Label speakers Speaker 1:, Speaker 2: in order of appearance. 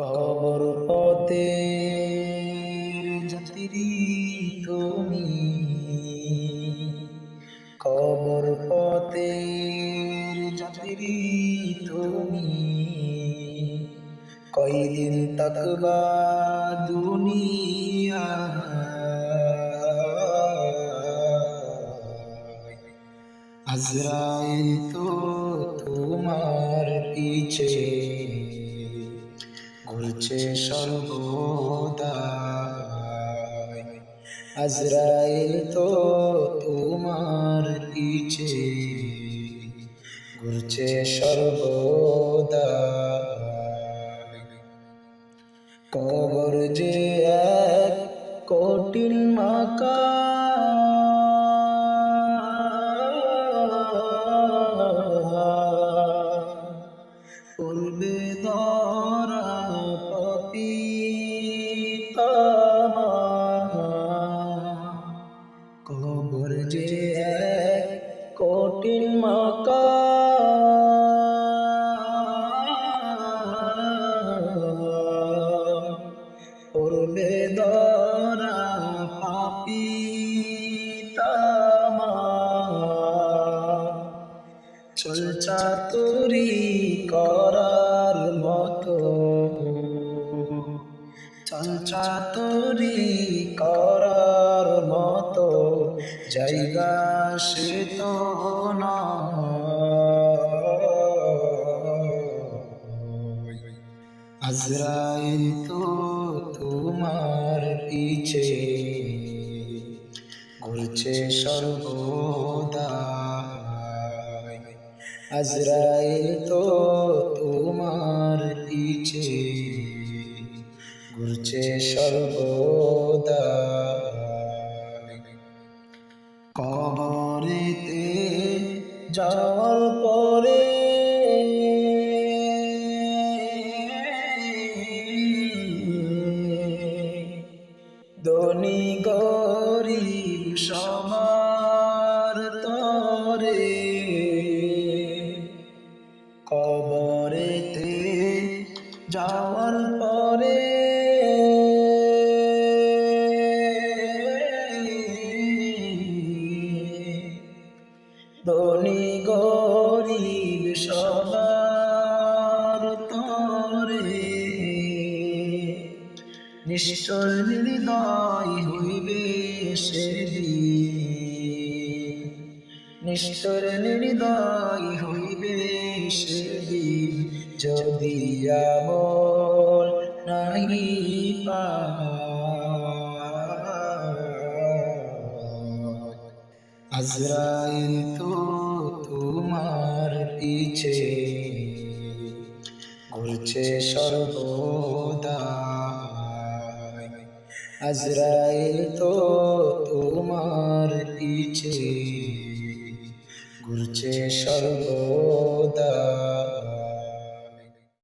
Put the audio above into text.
Speaker 1: কবর পথে যাত্রী তুমি। কবর পথে যাত্রী তুমি। কয়দিন তকবা দুনিয়া। আজরাইল তো তোমার পিছে। ঘুরছে সর্বদা আজরাইল তো তোমার পিছে ঘুরছে সর্বদা কবর যে এক কঠিন মাকা কবর যে কঠিন মাকা দরা পাপি চলচা তুরি করার চলচা তুরি করার মতো জায়গা সে তো না আজরাইল তো তোমার পিছে, ঘুরছে সর্বদা আজরাইল তো তোমার যাওয়ার পরে ধনী গরিব সমার তরে। কবরেতে যাওয়ার নিশ্চয় হৃদয় হইবে সেদিন নিষ্ঠুর হৃদয় হইবে সেদিন যদি আমল নাহি পায়। আজরাইল তো তোমার পিছে, ঘুরছে সর্বদা আজরাইল তো তোমার পিছে ঘুরছে সর্বদা।